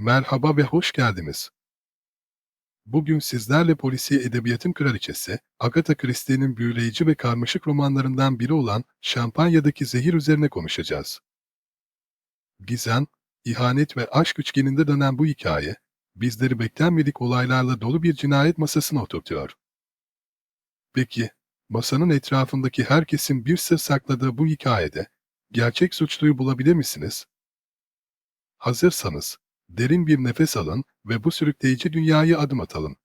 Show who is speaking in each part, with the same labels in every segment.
Speaker 1: Merhaba ve hoş geldiniz. Bugün sizlerle polisiye edebiyatın kraliçesi, Agatha Christie'nin büyüleyici ve karmaşık romanlarından biri olan Şampanya'daki Zehir üzerine konuşacağız. Gizem, ihanet ve aşk üçgeninde dönen bu hikaye, bizleri beklenmedik olaylarla dolu bir cinayet masasına oturtuyor. Peki, masanın etrafındaki herkesin bir sır sakladığı bu hikayede, gerçek suçluyu bulabilir misiniz? Hazırsanız, derin bir nefes alın ve bu sürükleyici dünyaya adım atalım.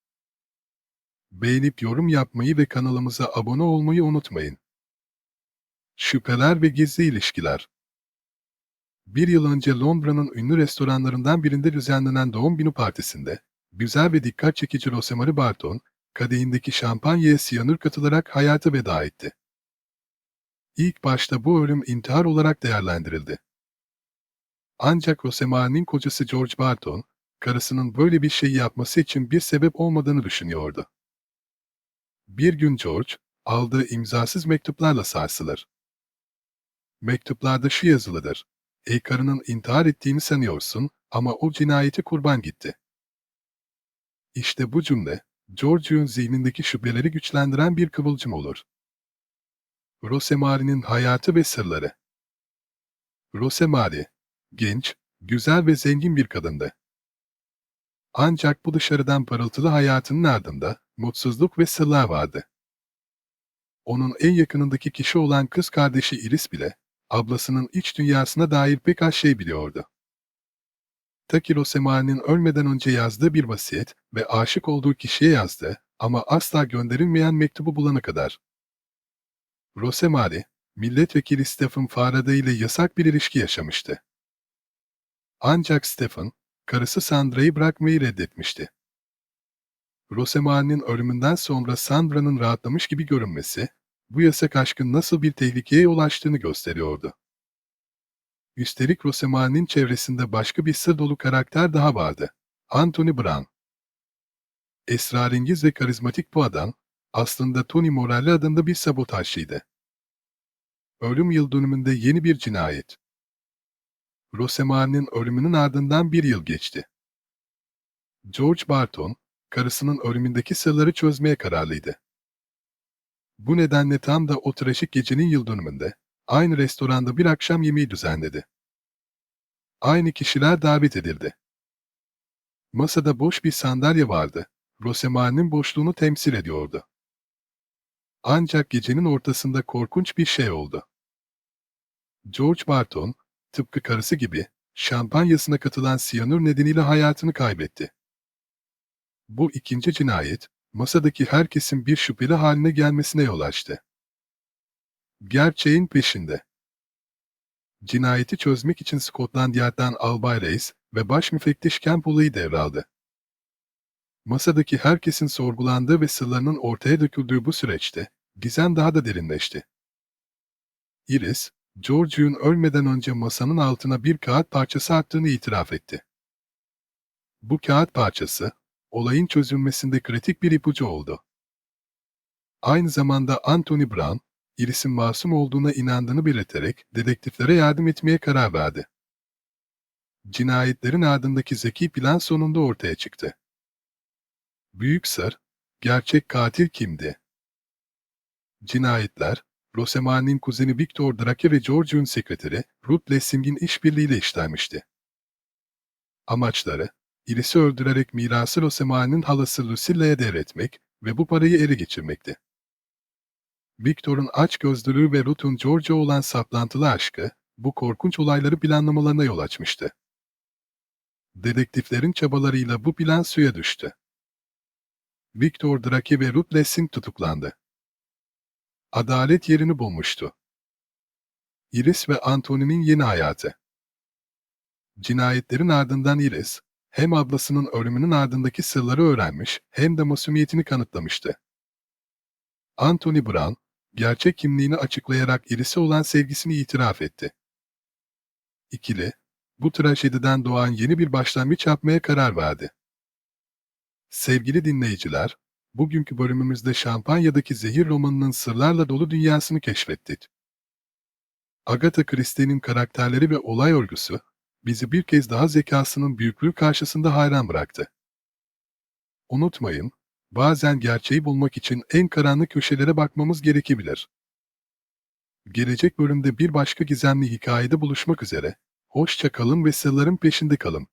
Speaker 1: Beğenip yorum yapmayı ve kanalımıza abone olmayı unutmayın. Şüpheler ve gizli ilişkiler Bir yıl önce Londra'nın ünlü restoranlarından birinde düzenlenen doğum günü partisinde, güzel ve dikkat çekici Rosemary Barton, kadehindeki şampanyaya siyanür katılarak hayata veda etti. İlk başta bu ölüm intihar olarak değerlendirildi. Ancak Rosemary'nin kocası George Barton, karısının böyle bir şey yapması için bir sebep olmadığını düşünüyordu. Bir gün George, aldığı imzasız mektuplarla sarsılır. Mektuplarda şu yazılıdır. Ey karının intihar ettiğini sanıyorsun ama o cinayeti kurban gitti. İşte bu cümle, George'un zihnindeki şüpheleri güçlendiren bir kıvılcım olur. Rosemary'nin hayatı ve sırları Rosemary, genç, güzel ve zengin bir kadındı. Ancak bu dışarıdan parıltılı hayatının ardında mutsuzluk ve sırlar vardı. Onun en yakınındaki kişi olan kız kardeşi Iris bile, ablasının iç dünyasına dair pek az şey biliyordu. Takiro Sema'nın ölmeden önce yazdığı bir vasiyet ve aşık olduğu kişiye yazdı ama asla gönderilmeyen mektubu bulana kadar. Rosemary, milletvekili Stephen Faraday ile yasak bir ilişki yaşamıştı. Ancak Stephen, karısı Sandra'yı bırakmayı reddetmişti. Rosemary'nin ölümünden sonra Sandra'nın rahatlamış gibi görünmesi, bu yasak aşkın nasıl bir tehlikeye yol açtığını gösteriyordu. Üstelik Rosemary'nin çevresinde başka bir sır dolu karakter daha vardı. Anthony Brown. Esrarengiz ve karizmatik bu adam, aslında Tony Morelli adında bir sabotajcıydı. Ölüm yıl dönümünde yeni bir cinayet. Rosemary'nin ölümünün ardından bir yıl geçti. George Barton, karısının ölümündeki sırları çözmeye kararlıydı. Bu nedenle tam da o trajik gecenin yıl dönümünde, aynı restoranda bir akşam yemeği düzenledi. Aynı kişiler davet edildi. Masada boş bir sandalye vardı. Rosemary'nin boşluğunu temsil ediyordu. Ancak gecenin ortasında korkunç bir şey oldu. George Barton, tıpkı karısı gibi, şampanyasına katılan siyanür nedeniyle hayatını kaybetti. Bu ikinci cinayet, masadaki herkesin bir şüpheli haline gelmesine yol açtı. Gerçeğin peşinde. Cinayeti çözmek için Scotland Yard'dan Albay Reis ve baş müfettiş Campbell'ı devraldı. Masadaki herkesin sorgulandığı ve sırlarının ortaya döküldüğü bu süreçte, gizem daha da derinleşti. Iris, George'un ölmeden önce masanın altına bir kağıt parçası attığını itiraf etti. Bu kağıt parçası, olayın çözülmesinde kritik bir ipucu oldu. Aynı zamanda Anthony Brown, Iris'in masum olduğuna inandığını belirterek dedektiflere yardım etmeye karar verdi. Cinayetlerin ardındaki zeki plan sonunda ortaya çıktı. Büyük sır, gerçek katil kimdi? Cinayetler, Rosemary'nin kuzeni Victor Drake ve George'un sekreteri Ruth Lessing'in işbirliğiyle işlenmişti. Amaçları, Iris'i öldürerek mirası Rosemary'nin halası Lucilla'ya devretmek ve bu parayı ele geçirmekti. Victor'un açgözlülüğü ve Ruth'un George'a olan saplantılı aşkı, bu korkunç olayları planlamalarına yol açmıştı. Dedektiflerin çabalarıyla bu plan suya düştü. Victor Drake ve Ruth Lessing tutuklandı. Adalet yerini bulmuştu. Iris ve Anthony'nin yeni hayatı. Cinayetlerin ardından Iris, hem ablasının ölümünün ardındaki sırları öğrenmiş hem de masumiyetini kanıtlamıştı. Anthony Brown, gerçek kimliğini açıklayarak Iris'e olan sevgisini itiraf etti. İkili, bu trajediden doğan yeni bir başlangıç yapmaya karar verdi. Sevgili dinleyiciler, bugünkü bölümümüzde Şampanya'daki zehir romanının sırlarla dolu dünyasını keşfettik. Agatha Christie'nin karakterleri ve olay örgüsü, bizi bir kez daha zekasının büyüklüğü karşısında hayran bıraktı. Unutmayın, bazen gerçeği bulmak için en karanlık köşelere bakmamız gerekebilir. Gelecek bölümde bir başka gizemli hikayede buluşmak üzere. Hoşça kalın ve sırların peşinde kalın.